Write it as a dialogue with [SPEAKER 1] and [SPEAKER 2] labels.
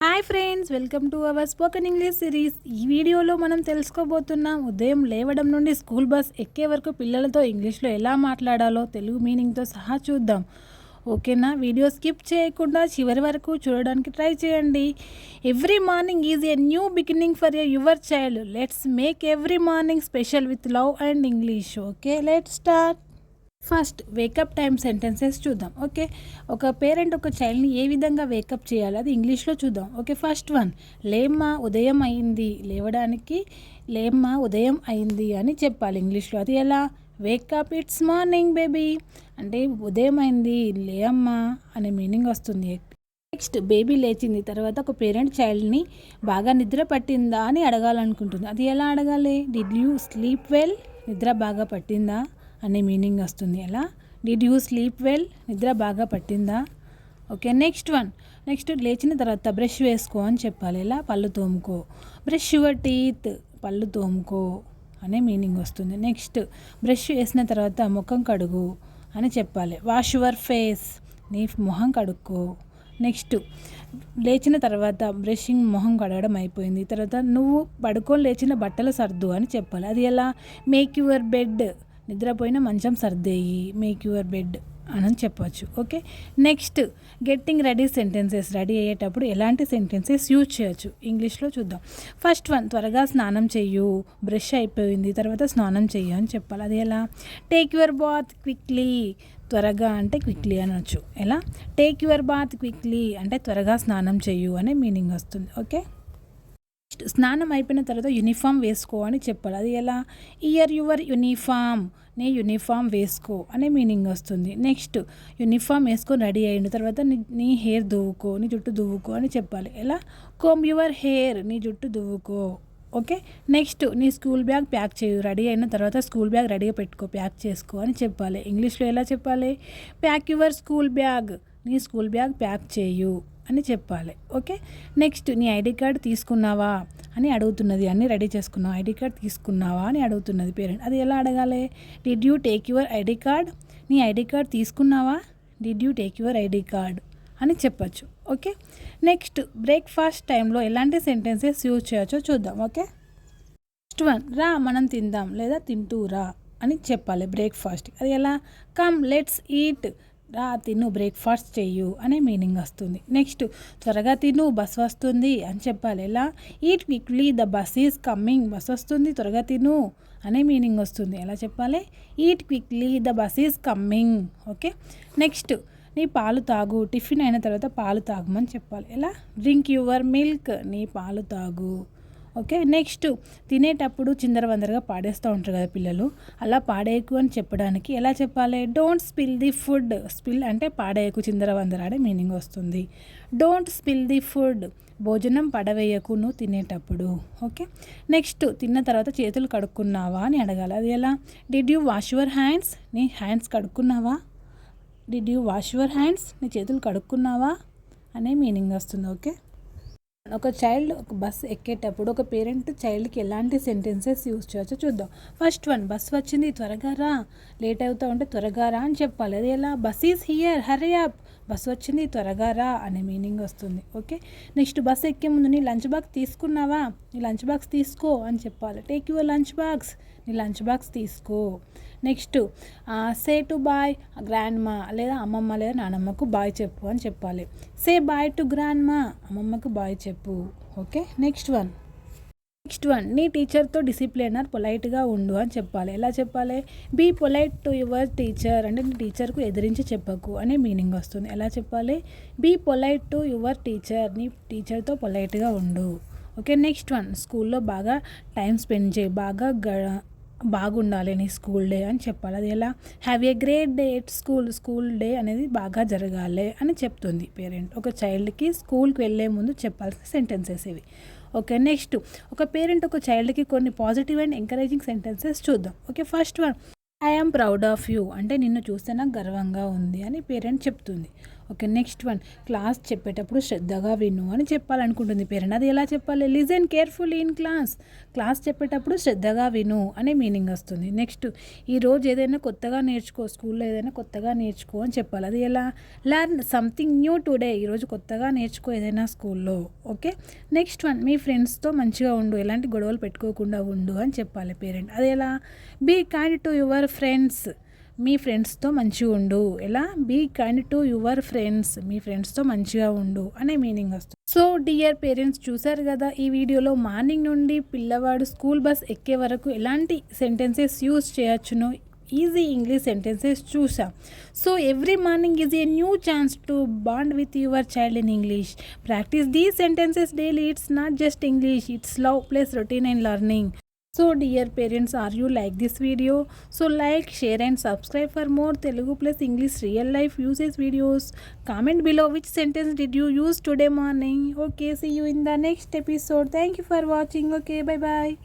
[SPEAKER 1] Hi friends welcome to our spoken English series. ఈ వీడియోలో మనం తెలుసుకోబోతున్నాం ఉదయం లేవడం నుండి స్కూల్ బస్ ఎక్కే వరకు పిల్లలతో ఇంగ్లీష్లో ఎలా మాట్లాడాలో తెలుగు మీనింగ్తో సహా చూద్దాం. ఓకేనా? వీడియో స్కిప్ చేయకుండా చివరి వరకు చూడడానికి ట్రై చేయండి. Every morning is a new beginning for a your child let's make every morning special with love and English okay let start first wake up time sentences చూద్దాం ఓకే? ఒక parent ఒక చైల్డ్ని ఏ విధంగా వేకప్ చేయాలి? అది ఇంగ్లీష్లో చూద్దాం ఓకే? ఫస్ట్ వన్ లేమ్మా ఉదయం అయింది లేవడానికి లేమ్మా ఉదయం అయింది అని చెప్పాలి ఇంగ్లీష్లో. అది ఎలా? Wake up it's morning baby. అంటే ఉదయం అయింది లేమ్మా అనే మీనింగ్ వస్తుంది. నెక్స్ట్ బేబీ లేచింది తర్వాత ఒక పేరెంట్ చైల్డ్ని బాగా నిద్ర పట్టిందా అని అడగాలనుకుంటుంది. అది ఎలా అడగాలి? డిడ్ యూ స్లీప్ వెల్ నిద్ర బాగా పట్టిందా? అనే మీనింగ్ వస్తుంది. ఎలా? డిడ్ యూ స్లీప్ వెల్ నిద్ర బాగా పట్టిందా? ఓకే నెక్స్ట్ వన్ నెక్స్ట్ లేచిన తర్వాత బ్రష్ వేసుకో అని చెప్పాలి. ఎలా? పళ్ళు తోముకో. బ్రష్ యువర్ టీత్ పళ్ళు తోముకో అనే మీనింగ్ వస్తుంది. నెక్స్ట్ బ్రష్ వేసిన తర్వాత ముఖం కడుగు అని చెప్పాలి. వాష్ యువర్ ఫేస్ నీ మొహం కడుక్కో. నెక్స్ట్ లేచిన తర్వాత బ్రషింగ్ మొహం కడగడం అయిపోయింది. తర్వాత నువ్వు పడుకొని లేచిన బట్టలు సర్దు అని చెప్పాలి. అది ఎలా? మేక్ యువర్ బెడ్ నిద్రపోయిన మంచం సర్దేయి మేక్ యువర్ బెడ్ అని చెప్పవచ్చు okay next getting ready sentences ready అయ్యేటప్పుడు ఎలాంటి సెంటెన్సెస్ యూజ్ చేయొచ్చు? ఇంగ్లీష్లో చూద్దాం. ఫస్ట్ వన్ త్వరగా స్నానం చెయ్యు. బ్రష్ అయిపోయింది తర్వాత స్నానం చెయ్యు అని చెప్పాలి. అది ఎలా? టేక్ యువర్ బాత్ క్విక్లీ త్వరగా అంటే క్విక్లీ అనొచ్చు. ఎలా? టేక్ యువర్ బాత్ క్విక్లీ అంటే త్వరగా స్నానం చెయ్యు అనే మీనింగ్ వస్తుంది. ఓకే స్నానం అయిపోయిన తర్వాత యూనిఫామ్ వేసుకో అని చెప్పాలి. అది ఎలా? ఇయర్ యువర్ యూనిఫామ్ నీ యూనిఫామ్ వేసుకో అనే మీనింగ్ వస్తుంది. నెక్స్ట్ యూనిఫామ్ వేసుకొని రెడీ అయిన తర్వాత నీ నీ హెయిర్ దువ్వుకో నీ జుట్టు దువ్వుకో అని చెప్పాలి. ఎలా? కోమ్ యువర్ హెయిర్ నీ జుట్టు దువ్వుకో. ఓకే నెక్స్ట్ నీ స్కూల్ బ్యాగ్ ప్యాక్ చేయు. రెడీ అయిన తర్వాత స్కూల్ బ్యాగ్ రెడీగా పెట్టుకో. ప్యాక్ చేసుకో అని చెప్పాలి. ఇంగ్లీష్లో ఎలా చెప్పాలి? ప్యాక్ యువర్ స్కూల్ బ్యాగ్ నీ స్కూల్ బ్యాగ్ ప్యాక్ చేయు. అని చెప్పాలి. ఓకే? నెక్స్ట్ నీ ఐడి కార్డ్ తీసుకున్నావా అని అడుగుతున్నది అన్ని రెడీ చేసుకున్నావు? ఐడి కార్డ్ తీసుకున్నావా అని అడుగుతున్నది పేరెంట్. అది ఎలా అడగాలి? Did you take your ID card? నీ ఐడి కార్డ్ తీసుకున్నావా? Did you take your ID card? అని చెప్పచ్చు. ఓకే? నెక్స్ట్ బ్రేక్ఫాస్ట్ టైంలో ఎలాంటి సెంటెన్సెస్ యూజ్ చేయొచ్చో చూద్దాం. ఓకే? నెక్స్ట్ వన్ రా మనం తిందాం లేదా తింటూ రా అని చెప్పాలి బ్రేక్ఫాస్ట్. అది ఎలా? కమ్ లెట్స్ ఈట్ రా తిను బ్రేక్ఫాస్ట్ చెయ్యు అనే మీనింగ్ వస్తుంది. నెక్స్ట్ త్వరగా తిను బస్ వస్తుంది అని చెప్పాలి. ఎలా? Eat quickly the bus is coming bus వస్తుంది త్వరగా తిను అనే మీనింగ్ వస్తుంది. ఎలా చెప్పాలి? Eat quickly the bus is coming okay next నీ పాలు తాగు టిఫిన్ అయిన తర్వాత పాలు తాగమని చెప్పాలి. ఎలా? డ్రింక్ యువర్ మిల్క్ నీ పాలు తాగు. ఓకే? నెక్స్ట్ తినేటప్పుడు చిందరవందరగా పాడేస్తూ ఉంటారు కదా పిల్లలు. అలా పాడేయకు అని చెప్పడానికి ఎలా చెప్పాలి? Don't spill the food spill అంటే పాడేయకు చిందరవందర అనే మీనింగ్ వస్తుంది. డోంట్ స్పిల్ ది ఫుడ్ భోజనం పడవేయకు నువ్వు తినేటప్పుడు. ఓకే? నెక్స్ట్ తిన్న తర్వాత చేతులు కడుక్కున్నావా అని అడగాలి. అది ఎలా? Did you wash your hands నీ hands కడుక్కున్నావా? Did you wash your hands నీ చేతులు కడుక్కున్నావా? అనే మీనింగ్ వస్తుంది. ఓకే? ఒక చైల్డ్ ఒక బస్ ఎక్కేటప్పుడు ఒక పేరెంట్ చైల్డ్కి ఎలాంటి సెంటెన్సెస్ యూజ్ చేయొచ్చో చూద్దాం. ఫస్ట్ వన్ బస్ వచ్చింది త్వరగా రా. లేట్ అవుతా ఉంటే త్వరగా రా అని చెప్పాలి. అది ఎలా? Bus is here hurry up bus వచ్చింది త్వరగా రా అనే మీనింగ్ వస్తుంది. ఓకే నెక్స్ట్ బస్ ఎక్కే ముందు నీ లంచ్ బాక్స్ తీసుకున్నావా? నీ లంచ్ బాక్స్ తీసుకో అని చెప్పాలి. టేక్ యువర్ లంచ్ బాక్స్ నీ లంచ్ బాక్స్ తీసుకో. Next say to bye grandma లేదా అమ్మమ్మ లేదా నానమ్మకు బాయ్ చెప్పు అని చెప్పాలి. సే బాయ్ టు గ్రాండ్ మా అమ్మమ్మకు బాయ్ చెప్పు. Okay? Next one next one నీ టీచర్తో డిసిప్లినర్ పొలైట్గా ఉండు అని చెప్పాలి. ఎలా చెప్పాలి? Be polite to your teacher అంటే నీ టీచర్కు ఎదిరించి చెప్పకు అనే మీనింగ్ వస్తుంది. ఎలా చెప్పాలి? Be polite to your teacher నీ టీచర్తో పొలైట్గా ఉండు. ఓకే? నెక్స్ట్ వన్ స్కూల్లో బాగా టైం స్పెండ్ చేయి. బాగా గ బాగుండాలి నీ స్కూల్ డే అని చెప్పాలి. అది ఎలా? Have a great day at school school day అనేది బాగా జరగాలి అని చెప్తుంది పేరెంట్. ఒక చైల్డ్కి స్కూల్కి వెళ్ళే ముందు చెప్పాల్సిన సెంటెన్సెస్ ఇవి. Okay next. ఒక పేరెంట్ ఒక చైల్డ్కి కొన్ని పాజిటివ్ అండ్ ఎంకరేజింగ్ సెంటెన్సెస్ చూద్దాం. Okay first one. I am proud of you అంటే నిన్ను చూస్తే నాకు గర్వంగా ఉంది అని పేరెంట్ చెప్తుంది. ఓకే నెక్స్ట్ వన్ క్లాస్ చెప్పేటప్పుడు శ్రద్ధగా విను అని చెప్పాలనుకుంటుంది. పేరెంట్ అది ఎలా చెప్పాలి? Listen careful in class class చెప్పేటప్పుడు శ్రద్ధగా విను అనే మీనింగ్ వస్తుంది. నెక్స్ట్ ఈరోజు ఏదైనా కొత్తగా నేర్చుకో స్కూల్లో ఏదైనా కొత్తగా నేర్చుకో అని చెప్పాలి. అది ఎలా? లర్న్ సంథింగ్ న్యూ టుడే ఈరోజు కొత్తగా నేర్చుకో ఏదైనా స్కూల్లో. ఓకే నెక్స్ట్ వన్ మీ ఫ్రెండ్స్తో మంచిగా ఉండు. ఎలాంటి గొడవలు పెట్టుకోకుండా ఉండు అని చెప్పాలి పేరెంట్. అది ఎలా? Be kind to your friends మీ ఫ్రెండ్స్తో మంచిగా ఉండు. ఎలా? Be kind to your friends మీ ఫ్రెండ్స్తో మంచిగా ఉండు అనే మీనింగ్ వస్తుంది. సో డియర్ పేరెంట్స్ చూసారు కదా ఈ వీడియోలో మార్నింగ్ నుండి పిల్లవాడు స్కూల్ బస్ ఎక్కే వరకు ఎలాంటి సెంటెన్సెస్ యూజ్ చేయొచ్చును ఈజీ ఇంగ్లీష్ సెంటెన్సెస్ చూసాం. So every morning is a new chance to bond with your child in English. Practice these sentences daily. It's not just English it's love plus routine and learning. So dear parents, are you like this video? So like, share and subscribe for more Telugu plus English real life uses videos. Comment below which sentence did you use today morning. Okay, see you in the next episode. Thank you for watching. Okay, bye bye.